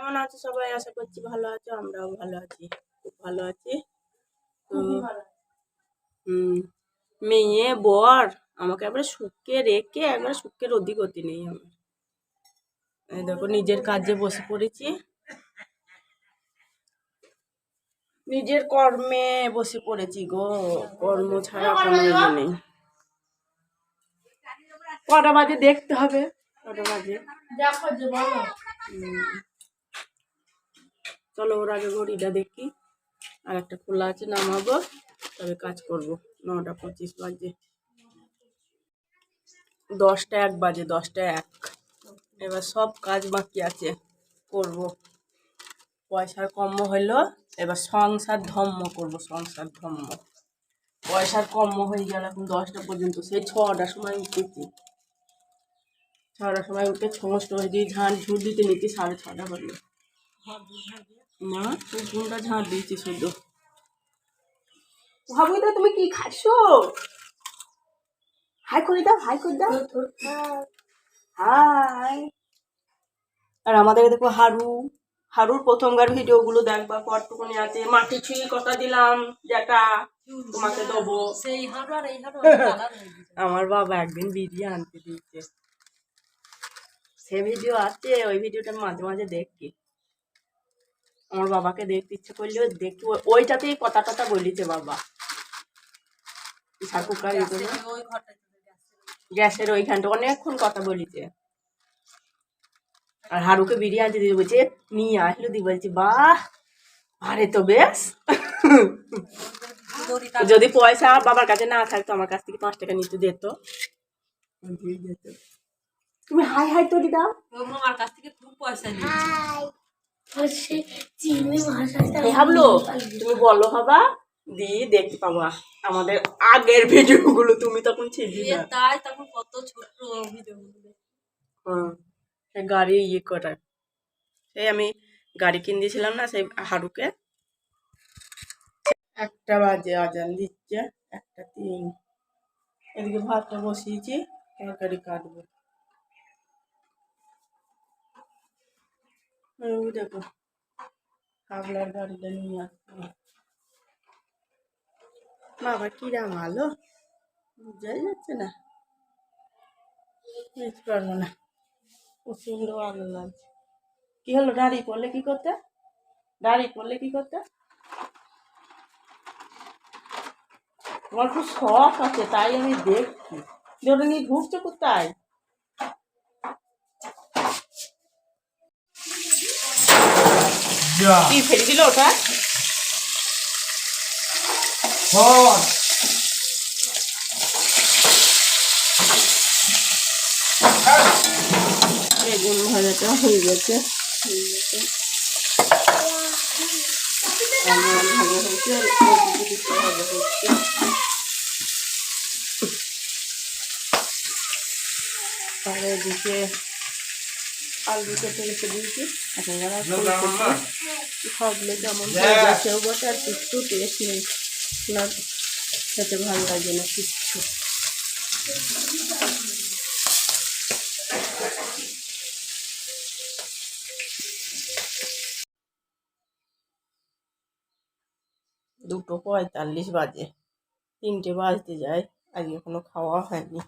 কেমন আছে সবাই? আশা করছি ভালো আছো আমরাও ভালো আছি খুব ভালো আছি। তো মেয়ে বর আমাকে একবারে শুকে রেখে একবারে শুকে রদি গতি নেই আমার। এই দেখো নিজের কাজে বসে পড়েছি। নিজের কর্মে বসে পড়েছি গো কর্ম ছাড়া কোনো ইয়ে নেই। কটা বাজে দেখতে হবে কটা বাজে। দেখো যে বলো। চলো ওর আগে ঘড়িটা দেখি। আর একটা খোলা আছে, নামাবো, তবে কাজ করব। নটা পঁচিশ বাজে। দশটা এক বাজে, দশটা এক। এবার সব কাজ বাকি আছে, করব। পয়সার কম্ম হইল, এবার সংসার ধম্ম করব, সংসার ধম্ম। পয়সার কম্ম হয়ে গেল এখন দশটা পর্যন্ত সেই ছটার সময় উঠেছি। ছটার সময় উঠে সমস্ত হয়ে দিয়ে ঝাঁট ঝুট দিতে নিতে সাড়ে ছটা হলো। মা তুই ঘুমটা ঝাঁট দিয়েছি শুধু। ভাবি তো তুমি কি খাচ্ছ? হাই করে দাও হাই করে দাও। হাই। আর আমাদের দেখো হারু হারুর প্রথমকার ভিডিওগুলো দেখবা কতটুকুনি আছে। মাটি ছুঁয়ে কথা দিলাম যেটা তোমাকে দেবো। সেই হাঁটু আর এই হাঁটু আমার বাবা একদিন ভিডিও আনতে দিয়েছে। সে ভিডিও আছে ওই ভিডিওটা মাঝে মাঝে দেখি। আমার বাবাকে দেখতে ইচ্ছে করলেও দেখি ওইটাতেই কথা টথা বলিছে বাবা। গ্যাসের ওইখানটা অনেকক্ষণ কথা বলিছে। আর হারুকে বিরিয়ানি দিয়ে বলছে নিয়ে আসলো দিয়ে বলছি বাহ আরে তো বেশ। যদি পয়সা বাবার কাছে না থাকতো আমার কাছ থেকে পাঁচ টাকা নিতে দিত। তুমি হাই হাই তো দাও আমার কাছ থেকে খুব পয়সা নিয়েছে। তুমি বলো হবা দিয়ে দেখতে পাবা। আমাদের আগের ভিডিওগুলো তুমি তখন ছিলি না। তাই তখন কত ছোট ভিডিও হ্যাঁ গাড়ি ইয়ে করার সেই আমি গাড়ি কিনে দিয়েছিলাম না সেই হারুকে। একটা বাজে আজান দিচ্ছে একটা তিন। এদিকে ভাতটা বসিয়েছি তরকারি কাটবো। দেখো। হাবলার গাড়িটা নিয়ে আসছে বাবা, কিরাম আলো। বোঝাই যাচ্ছে না। বুঝতে পারব না। প্রচণ্ড আলো লাগছে। কি হলো দাঁড়িয়ে পড়লে কি করতে? দাঁড়িয়ে পড়লে কি করতে? তোমার খুব শখ আছে, তাই আমি দেখছি। ওটা নিয়ে ঢুকছে কোথায়? কি ফেলে দিল ওটা? বেগুন ভাজাটা হয়ে গেছে। হয়ে গেছে ভাজা হয়েছে ভাজা হচ্ছে আর এদিকে আলু কেটে রেখে দিয়েছি। এখন যারা গেছেও বটে আর কিচ্ছু টেস্ট নেই। না খেতে ভালো লাগে না কিচ্ছু। দুটো পঁয়তাল্লিশ বাজে। তিনটে বাজতে যায় আজকে এখনও খাওয়া হয়নি।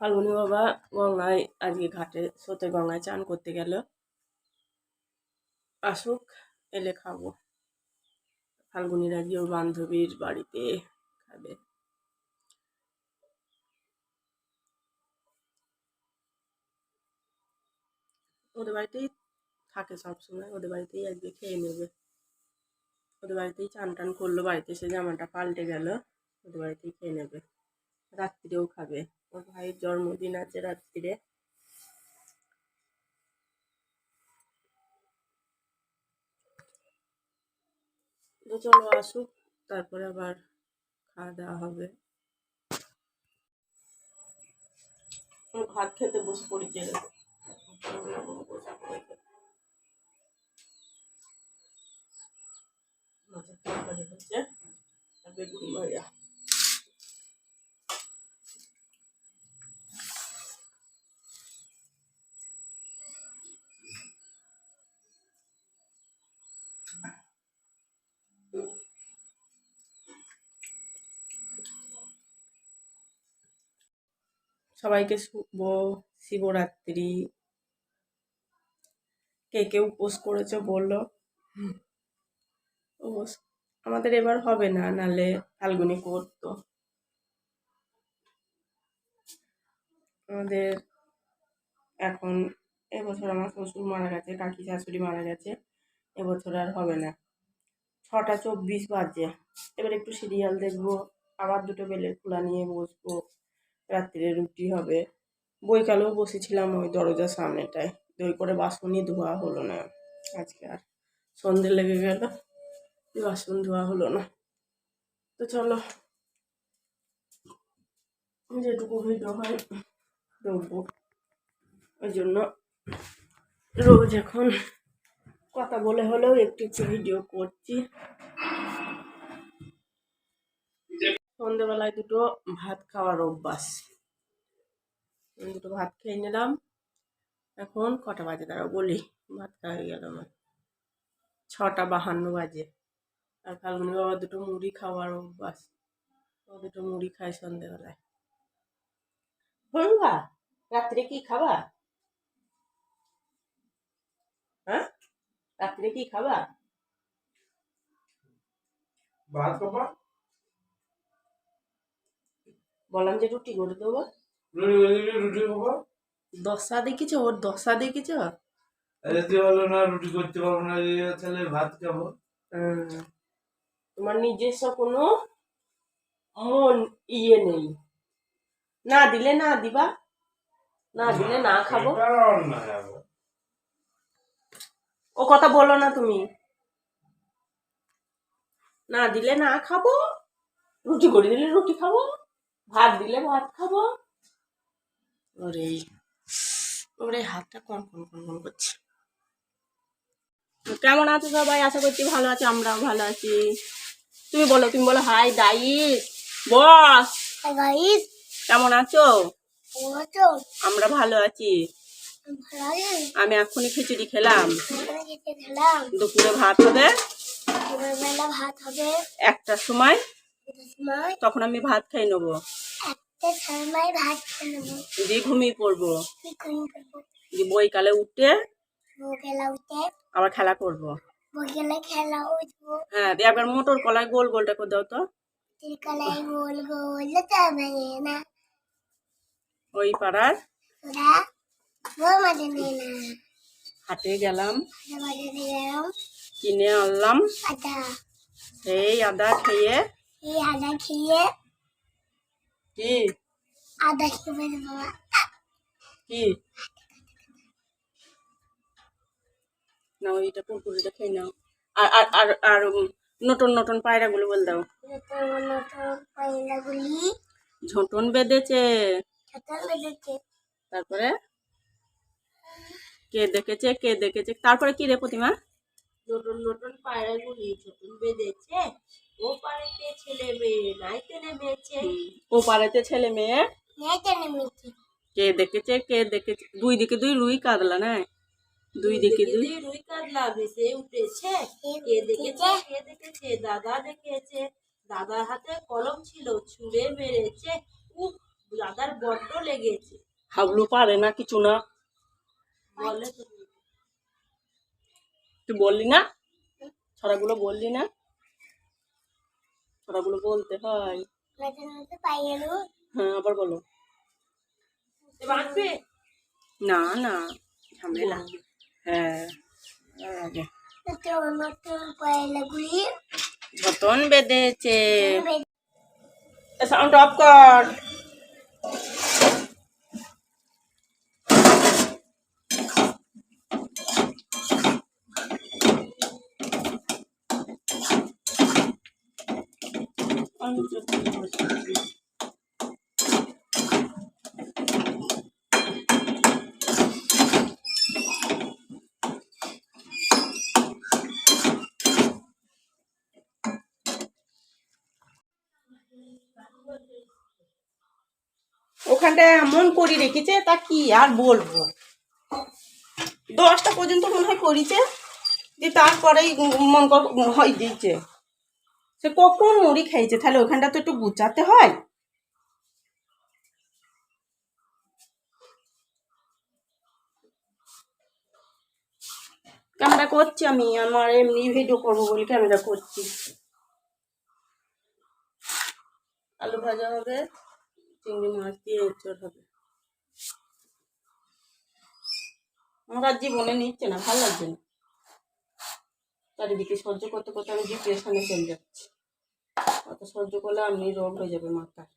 ফাল্গুনি বাবা গঙ্গায়, আজকে ঘাটে সোতে গঙ্গায় চান করতে গেল। আসুক, এলে খাব। ফাল্গুনির আজকে ওর বান্ধবীর বাড়িতে খাবে। ওদের বাড়িতেই থাকে সবসময়, ওদের বাড়িতেই আজকে খেয়ে নেবে। ওদের বাড়িতেই চান টান করল, বাড়িতে এসে জামাটা পাল্টে গেল, ওদের বাড়িতেই খেয়ে নেবে। রাত্রিরেও খাবে। ওর ভাইয়ের জন্মদিন আছে রাত্রিরে। চলো আসুক, তারপরে আবার খাওয়া দাওয়া হবে। ভাত খেতে বসে পড়েছি বেগুন সবাইকে শুভ শিবরাত্রি। কে কে উপোস করেছ বলল। উপোস আমাদের এবার হবে না, নালে ফাল্গুনি করতো আমাদের এখন এবছর আমার শ্বশুর মারা গেছে, কাকি শাশুড়ি মারা গেছে, এবছর আর হবে না। ছটা চব্বিশ বাজে। এবার একটু সিরিয়াল দেখব, আবার দুটো বেলের খোলা নিয়ে বসবো। রাত্রিরে রুটি হবে। বৈকালেও বসেছিলাম ওই দরজার সামনেটায়। দই করে বাসনই ধোয়া হলো না। আজকে আর সন্ধে লেগে গেল। বাসন ধোয়া হলো না। তো চলো, যেটুকু ভিডিও হয় দেখব ওই জন্য রোজ এখন কথা বলে হলেও একটু একটু ভিডিও করছি। সন্ধ্যেবেলায় দুটো ভাত খাওয়ার অভ্যাস। দুটো ভাত খেয়ে নিলাম। এখন কটা বাজে? তারা বলি। ভাত খাওয়া হয়ে গেল আমার। ছটা বাহান্ন বাজে। আর ফাল্গুনি বাবা দুটো মুড়ি খাওয়ার অভ্যাস। ও দুটো মুড়ি খায় সন্ধ্যেবেলায় বলবা রাত্রে কি খাবা? হ্যাঁ? রাত্রে কি খাবা? ভাত বাবা? বললাম যে রুটি করে দেবো। রুটি দশা দেখেছ ওর দশা দেখেছ ভাত খাব তোমার নিজস্ব কোনো মন ইয়ে নেই। না দিলে না দিবা, না দিলে না খাব। ও কথা বলো না তুমি। না দিলে না খাব, রুটি করে দিলে রুটি খাব। ভাত দিলে ভাত খাব? ওরে ওরে হাতটা কন কন কন কন করছে। কেমন আছো সবাই? আশা করছি ভালো আছে আমরাও ভালো আছি। তুমি বলো তুমি বলো হাই দাইস বস গাইস কেমন আছো? আমরা ভালো আছি। আমি এখনই খিচুড়ি খেলাম। দুপুরে ভাত হবে। ভাত হবে। একটার সময় তখন আমি ভাত খাই নেব। সময় ভাত দিয়ে ঘুমিয়ে পড়ব। দিয়ে বইকালে উঠে আবার খেলা করব। খেলা হ্যাঁ দিয়ে একবার মোটর কলায় গোল গোলটা করে দাও তো। গোল গোল না। ওই পাড়ার হাটে গেলাম। কিনে আনলাম। আদা। সেই আদা খেয়ে এই আদা খেয়ে কি? আদা খেয়ে বলে বাবা কি? না ওইটা কুরকুরিটা খেয়ে নাও। আর আর আর আর নতুন নতুন পায়রাগুলো বল দাও। নতুন ঝোঁটন বেঁধেছে। তারপরে? কে দেখেছে কে দেখেছে? তারপরে কি রে প্রতিমা? নতুন নতুন পায়রাগুলি ছোটন বেঁধেছে। ও পাড়েতে ছেলে মেয়ে নাইতে নেমেছে। ও পাড়াতে ছেলে মেয়ে? নেটে নেমেছে। কে দেখেছে? কে দেখেছে? দুই দিকে দুই রুই কাতলা না? দুই দিকে দুই রুই কাতলা ভেসে উঠেছে। কে দেখেছে? কে দেখেছে? দাদা দেখেছে। দাদার হাতে কলম ছিল ছুঁড়ে মেরেছে। উফ দাদার বড্ড লেগেছে। হাবলু পারে না কিছু না। বলে তুই বললি না? ছড়াগুলো বললি না? ছড়াগুলো বলতে হয়। হ্যাঁ আবার বলো। না না ঝামেলা। হ্যাঁ আগে। ঘটন বেঁধেছে। সাউন্ড অফ কর। ওখানটায় এমন করে রেখেছে, তা কি আর বলব? দশটা পর্যন্ত মনে হয় করিছে, যে তারপরেই মন হয় দিয়েছে। সে কখন মুড়ি খাইছে? তাহলে ওখানটা তো একটু গুচাতে হয়। ক্যামেরা করছি আমি, আমার এমনি ভিডিও করব বলে ক্যামেরা করছি। আলু ভাজা হবে, চিংড়ি মাছ দিয়ে এঁচড় হবে। আমার জীবনে নিচ্ছে না, ভালো লাগছে না। চারিদিকে সহ্য করতে করতে আমি ডিপ্রেশনে চলে যাচ্ছি। অত সহ্য করলে আপনি রোগ হয়ে যাবে মাথার।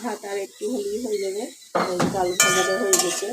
ভাত আর একটু হলেই হয়ে যাবে ডাল ভাজাটা হয়ে গেছে।